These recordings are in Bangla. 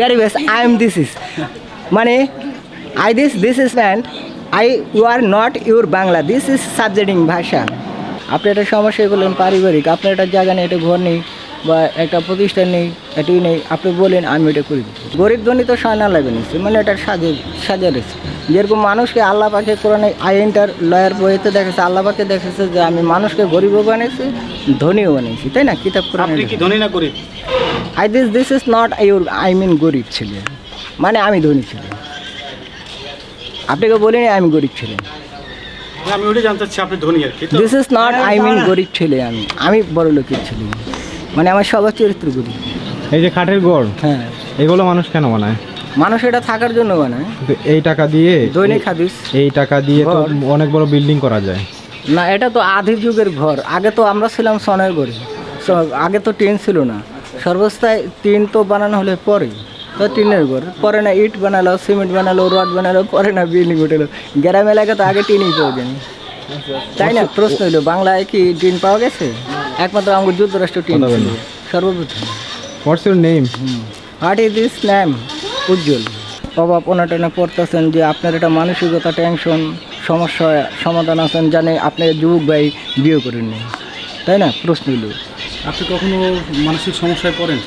very best. I am this is. মানে i this this is and i you are not your Bangla this is সাবজেক্টিং ভাষা. আপনি একটা সমস্যা বললেন পারিবারিক। আপনার একটা জায়গা নেই একটা ঘর নেই বা একটা প্রতিষ্ঠান নেই এটাই নেই। আপনি বলেন আমি এটা করি। গরিব ধনী তো সায়না লাগবে নিচ্ছে মানে এটা সাজে সাজা রয়েছে। যেরকম মানুষকে আল্লাহ পাকে কোরআনে আইনটার লয়ার বইতে দেখেছে আল্লাহ পাকে দেখেছে যে আমি মানুষকে গরিবও বানিয়েছি ধনীও বানিয়েছি তাই না? কিতাব কোরআনে ধনী না গরিব? I this this is not your I mean গরিব ছেলে। মানে আমি ধনী ছেলে। আপনাকে বলিনি আমি গরিব ছেলে। আমি ওটাই জানতে চাচ্ছি আপনি ধনী আর কি this is not I mean গরিব ছেলে আমি। আমি বড় লোকের ছেলে। মানে আমার সবার চরিত্র গরিব। এই যে কাঠের গড় হ্যাঁ। এগুলো মানুষ কেন বানায়? মানুষ এটা থাকার জন্য বানায়। এই টাকা দিয়ে দৈনিক হাদিস এই টাকা দিয়ে তো অনেক বড় বিল্ডিং করা যায়। না এটা তো আধি যুগের ঘর। আগে তো আমরা ছিলাম সনের ঘরে। স- আগে তো টিন ছিল না। সর্বস্থায় টিন তো বানানো হলে পরে তো টিনের ঘর। পরে না ইট বানালো সিমেন্ট বানালো রড বানালো পরে না বিল্ডিং উঠেলো গ্রাম এলাকায় তো আগে টিনই পাওয়া তাই না? প্রশ্ন হলো বাংলায় কি টিন পাওয়া গেছে? একমাত্র আমার যুক্তরাষ্ট্র টিন সর্বপ্রথম। What's your name what is this নাম উজ্জ্বল। অভাব অনাটনে পড়তেছেন যে আপনার একটা মানসিকতা টেনশন সমস্যা সমাধান আছেন জানে আপনি যুবক ভাই বিয়ে করেননি। তাই না? প্রশ্ন হলো আপনি কখনো মানসিক সমস্যায় পড়েন?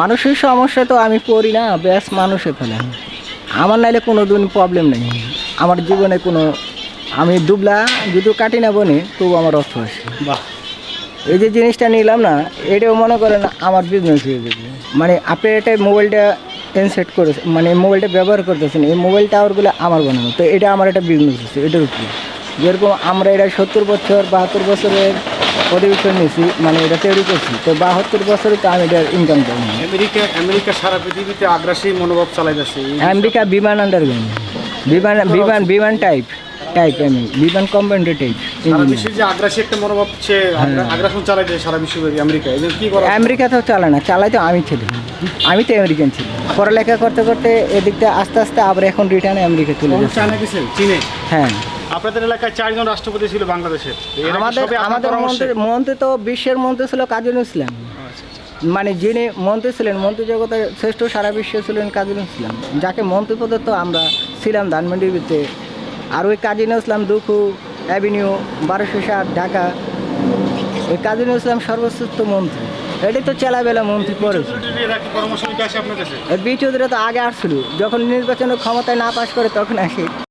মানুষের সমস্যা তো আমি পড়ি না ব্যাস মানুষে ফেলেন আমার নাইলে কোনো দিন প্রবলেম নেই। আমার জীবনে কোনো আমি দুবলা যদিও কাটি না বনে তবু আমার অর্থ আছে বাহ। এই যে জিনিসটা নিলাম না এটাও মনে করেন আমার বিজনেস হয়ে যাবে মানে আপনি এটা মোবাইলটা ইনসেট করেছেন মানে মোবাইলটা ব্যবহার করতেছেন এই মোবাইল টাওয়ারগুলো আমার বানানো তো এটা আমার একটা বিজনেস আছে এটার উপরে। যেরকম আমরা এটা সত্তর বছর বাহাত্তর বছরের অধিবেশন নিয়েছি মানে এটা তৈরি করছি। তো বাহাত্তর বছরে তো আমি এটার ইনকাম করি আমেরিকা আমেরিকা সারা পৃথিবীতে আগ্রাসী মনোভাব চালাইতেছে আমেরিকা বিমান আন্ডারগ্রাউন্ড বিমান বিমান বিমান টাইপ টাইপ আমি। বিমান কোম্পানি টাইপ যে আগ্রাসী একটা মনোভাব সে আগ্রা- আগ্রাসন চালাইছে সারা বিশ্বব্যাপী আমেরিকা। কি করা আমেরিকাতেও চালায় না চালাই তো আমি ছিল আমি তো আমেরিকান ছিল পড়ালেখা করতে করতে এদিকটা আস্তে আস্তে আবার এখন রিটার্নে আমেরিকা চলে যাচ্ছে। চীনে? হ্যাঁ। আপনাদের এলাকায় চারজন রাষ্ট্রপতি ছিল বাংলাদেশের আমাদের আমাদের মন্ত্রী মন্ত্রী তো বিশ্বের মন্ত্রী ছিল কাজী ইসলাম। আচ্ছা, মানে যিনি মন্ত্রী ছিলেন মন্ত্রী জগতের শ্রেষ্ঠ সারা বিশ্বে ছিলেন কাজী ইসলাম। যাকে মন্ত্রী পদে তো আমরা ছিলাম ধানমন্ডিতে আর ওই কাজী ইসলাম দুখু অ্যাভিনিউ বারোশো ষাট ঢাকা ওই কাজী ইসলাম সর্বশ্রেষ্ঠ মন্ত্রী। এটাই তো চেলাবেলা মন্ত্রী পড়েছে সিকিউরিটি এরা কি পরামর্শ নিতে আসে আপনার কাছে? বি চৌধুরী তো আগে আসছিল। যখন নির্বাচনের ক্ষমতায় না পাশ করে তখন আসে।